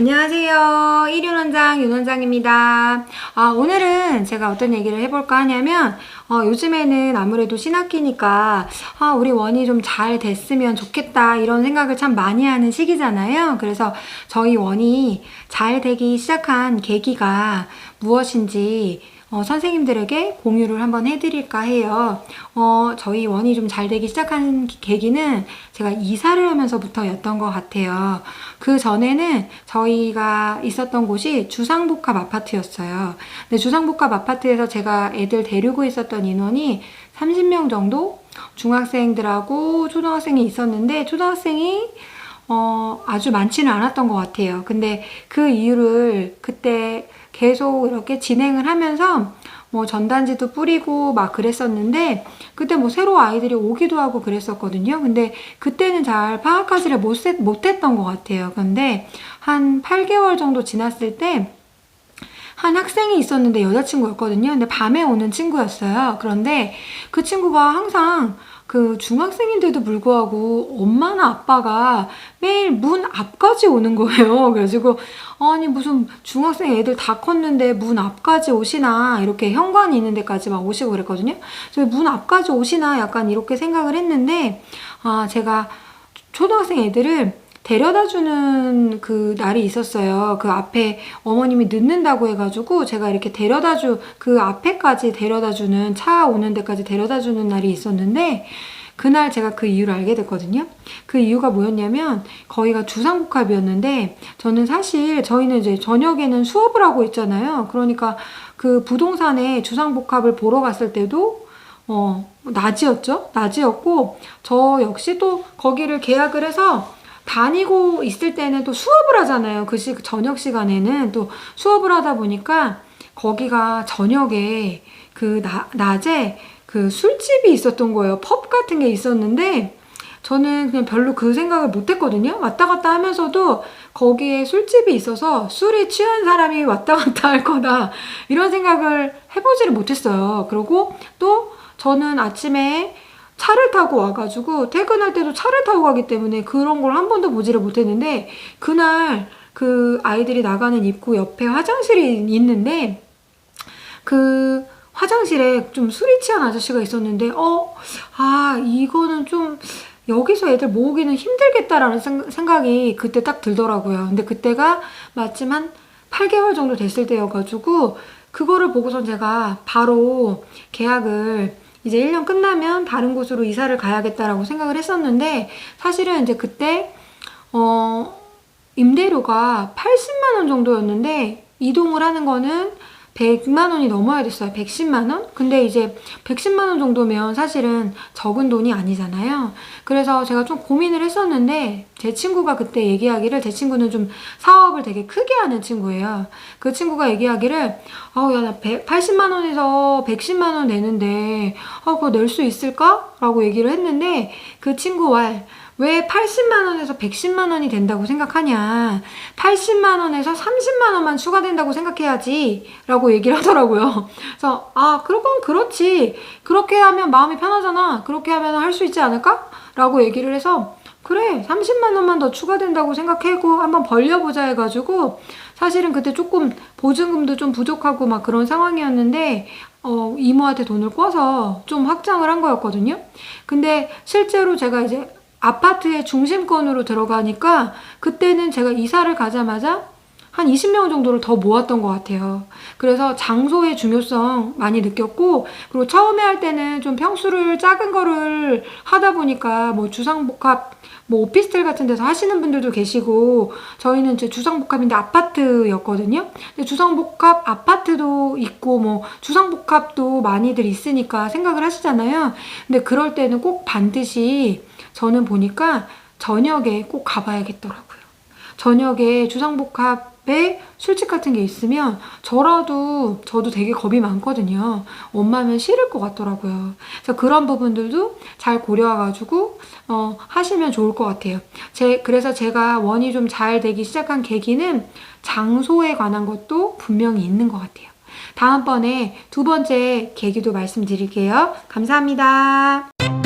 안녕하세요. 일윤 원장 윤 원장입니다. 아, 오늘은 제가 어떤 얘기를 해볼까 하냐면, 어, 요즘에는 아무래도 신학기니까, 아, 우리 원이 좀 잘 됐으면 좋겠다, 이런 생각을 참 많이 하는 시기잖아요. 그래서 저희 원이 잘 되기 시작한 계기가 무엇인지, 어, 선생님들에게 공유를 한번 해드릴까 해요. 어, 저희 원이 좀 잘 되기 시작한 기- 계기는 제가 이사를 하면서부터였던 것 같아요. 그 전에는 저희가 있었던 곳이 주상복합 아파트였어요. 근데 주상복합 아파트에서 제가 애들 데리고 있었던 인원이 30명 정도? 중학생들하고 초등학생이 있었는데, 초등학생이 어, 아주 많지는 않았던 것 같아요. 근데 그 이유를 그때 계속 이렇게 진행을 하면서 뭐 전단지도 뿌리고 막 그랬었는데 그때 뭐 새로 아이들이 오기도 하고 그랬었거든요. 근데 그때는 잘 파악하지를 못했, 못했던 것 같아요. 근데 한 8개월 정도 지났을 때 한 학생이 있었는데 여자친구였거든요. 근데 밤에 오는 친구였어요. 그런데 그 친구가 항상 그 중학생인데도 불구하고 엄마나 아빠가 매일 문 앞까지 오는 거예요. 그래가지고 아니 무슨 중학생 애들 다 컸는데 문 앞까지 오시나 이렇게 현관이 있는 데까지 막 오시고 그랬거든요. 그래서 문 앞까지 오시나 약간 이렇게 생각을 했는데 아 제가 초등학생 애들을 데려다 주는 그 날이 있었어요. 그 앞에 어머님이 늦는다고 해가지고 제가 이렇게 데려다 주, 그 앞에까지 데려다 주는, 차 오는 데까지 데려다 주는 날이 있었는데, 그날 제가 그 이유를 알게 됐거든요. 그 이유가 뭐였냐면, 거기가 주상복합이었는데, 저는 사실, 저희는 이제 저녁에는 수업을 하고 있잖아요. 그러니까 그 부동산에 주상복합을 보러 갔을 때도, 어, 낮이었죠? 낮이었고, 저 역시 또 거기를 계약을 해서, 다니고 있을 때는 또 수업을 하잖아요. 그 시, 저녁 시간에는 또 수업을 하다 보니까 거기가 저녁에 그 나, 낮에 그 술집이 있었던 거예요. 펍 같은 게 있었는데 저는 그냥 별로 그 생각을 못 했거든요. 왔다 갔다 하면서도 거기에 술집이 있어서 술에 취한 사람이 왔다 갔다 할 거다. 이런 생각을 해보지를 못했어요. 그리고 또 저는 아침에 차를 타고 와가지고 퇴근할 때도 차를 타고 가기 때문에 그런 걸 한 번도 보지를 못했는데 그날 그 아이들이 나가는 입구 옆에 화장실이 있는데 그 화장실에 좀 술이 취한 아저씨가 있었는데 어, 아, 이거는 좀 여기서 애들 모으기는 힘들겠다라는 생- 생각이 그때 딱 들더라고요. 근데 그때가 마침 한 8개월 정도 됐을 때여가지고 그거를 보고선 제가 바로 계약을 이제 1년 끝나면 다른 곳으로 이사를 가야겠다라고 생각을 했었는데 사실은 이제 그때 어 임대료가 80만 원 정도였는데 이동을 하는 거는 100만 원이 넘어야 됐어요. 110만 원? 근데 이제 110만 원 정도면 사실은 적은 돈이 아니잖아요. 그래서 제가 좀 고민을 했었는데 제 친구가 그때 얘기하기를 제 친구는 좀 사업을 되게 크게 하는 친구예요. 그 친구가 얘기하기를 아우 야나 80만 원에서 110만 원 내는데 아 그거 낼 수 있을까? 라고 얘기를 했는데 그 친구와 왜 80만 원에서 110만 원이 된다고 생각하냐? 80만 원에서 30만 원만 추가된다고 생각해야지. 라고 얘기를 하더라고요. 그래서, 아, 그건 그렇지. 그렇게 하면 마음이 편하잖아. 그렇게 하면 할 수 있지 않을까? 라고 얘기를 해서, 그래, 30만 원만 더 추가된다고 생각하고 한번 벌려보자 해가지고, 사실은 그때 조금 보증금도 좀 부족하고 막 그런 상황이었는데, 어, 이모한테 돈을 꿔서 좀 확장을 한 거였거든요. 근데 실제로 제가 이제 아파트의 중심권으로 들어가니까 그때는 제가 이사를 가자마자 한 20명 정도를 더 모았던 것 같아요. 그래서 장소의 중요성 많이 느꼈고, 그리고 처음에 할 때는 좀 평수를 작은 거를 하다 보니까 뭐 주상복합, 뭐 오피스텔 같은 데서 하시는 분들도 계시고, 저희는 이제 주상복합인데 아파트였거든요. 근데 주상복합 아파트도 있고, 뭐 주상복합도 많이들 있으니까 생각을 하시잖아요. 근데 그럴 때는 꼭 반드시 저는 보니까 저녁에 꼭 가봐야겠더라고요. 저녁에 주상복합 에 술집 같은 게 있으면 저라도 저도 되게 겁이 많거든요. 엄마면 싫을 것 같더라고요. 그래서 그런 부분들도 잘 고려해가지고 어, 하시면 좋을 것 같아요. 제 그래서 제가 원이 좀 잘 되기 시작한 계기는 장소에 관한 것도 분명히 있는 것 같아요. 다음번에 두 번째 계기도 말씀드릴게요. 감사합니다.